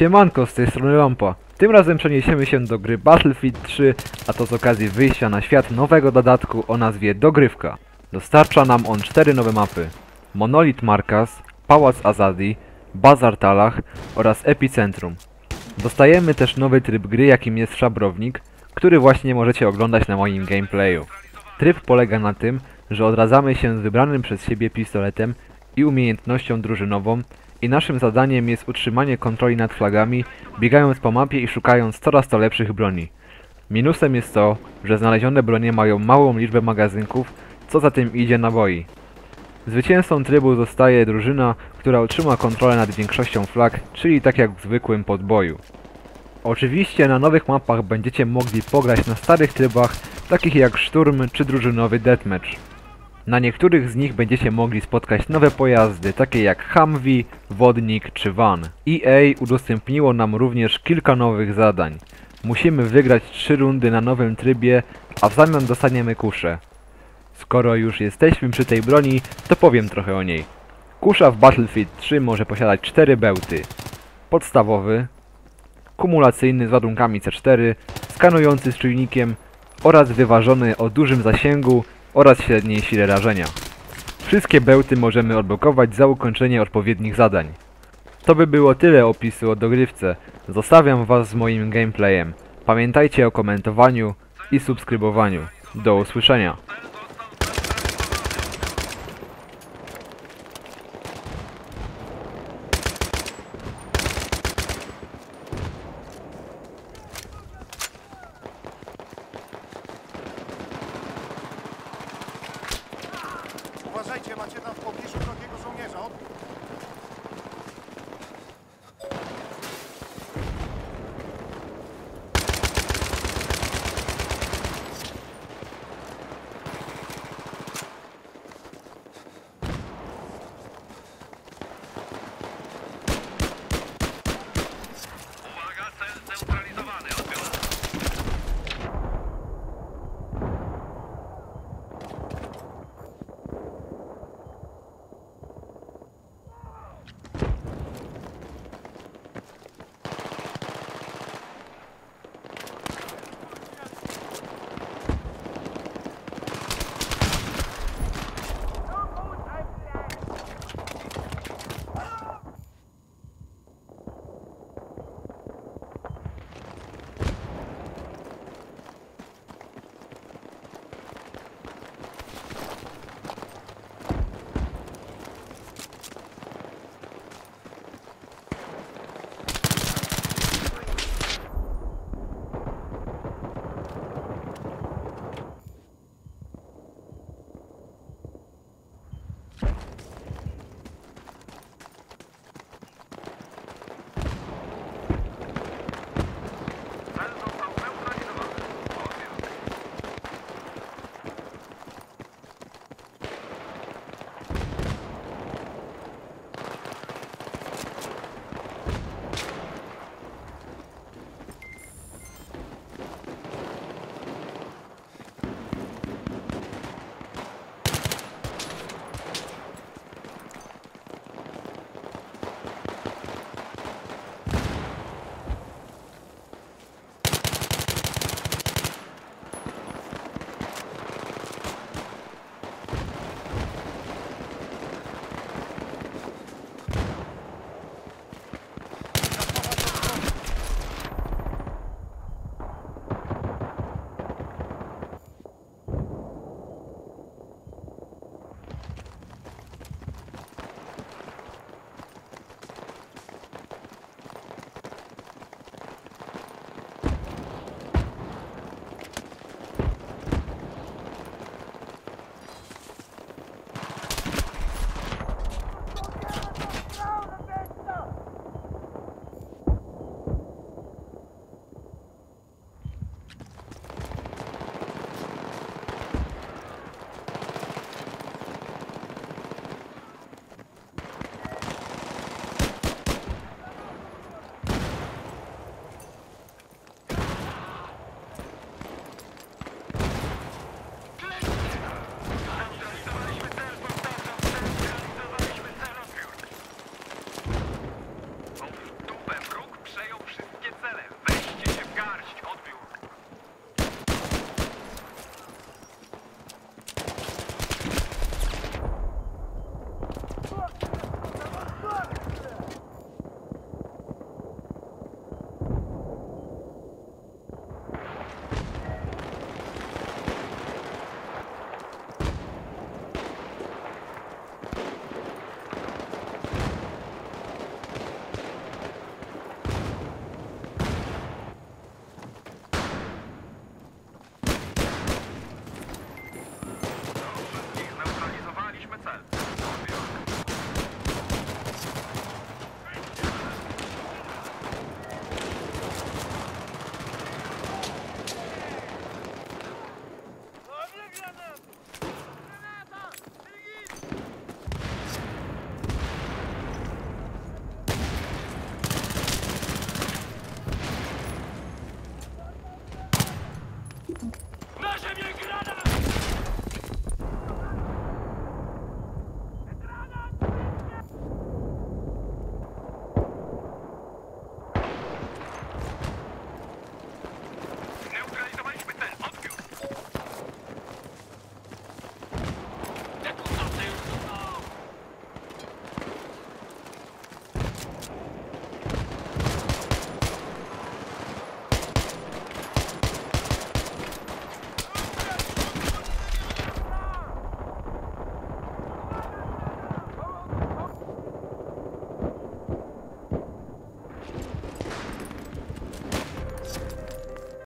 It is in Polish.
Siemanko, z tej strony Lampa. Tym razem przeniesiemy się do gry Battlefield 3, a to z okazji wyjścia na świat nowego dodatku o nazwie Dogrywka. Dostarcza nam on cztery nowe mapy. Monolith Markas, Pałac Azadi, Bazar Talach oraz Epicentrum. Dostajemy też nowy tryb gry, jakim jest Szabrownik, który właśnie możecie oglądać na moim gameplayu. Tryb polega na tym, że odradzamy się z wybranym przez siebie pistoletem i umiejętnością drużynową i naszym zadaniem jest utrzymanie kontroli nad flagami, biegając po mapie i szukając coraz to lepszych broni. Minusem jest to, że znalezione bronie mają małą liczbę magazynków, co za tym idzie naboi. Zwycięzcą trybu zostaje drużyna, która otrzyma kontrolę nad większością flag, czyli tak jak w zwykłym podboju. Oczywiście na nowych mapach będziecie mogli pograć na starych trybach, takich jak Szturm czy drużynowy Deathmatch. Na niektórych z nich będziecie mogli spotkać nowe pojazdy, takie jak Humvee, Wodnik czy Van. EA udostępniło nam również kilka nowych zadań. Musimy wygrać trzy rundy na nowym trybie, a w zamian dostaniemy kuszę. Skoro już jesteśmy przy tej broni, to powiem trochę o niej. Kusza w Battlefield 3 może posiadać cztery bełty. Podstawowy, kumulacyjny z ładunkami C4, skanujący z czujnikiem oraz wyważony o dużym zasięgu oraz średniej sile rażenia. Wszystkie bełty możemy odblokować za ukończenie odpowiednich zadań. To by było tyle opisu o dogrywce. Zostawiam Was z moim gameplayem. Pamiętajcie o komentowaniu i subskrybowaniu. Do usłyszenia.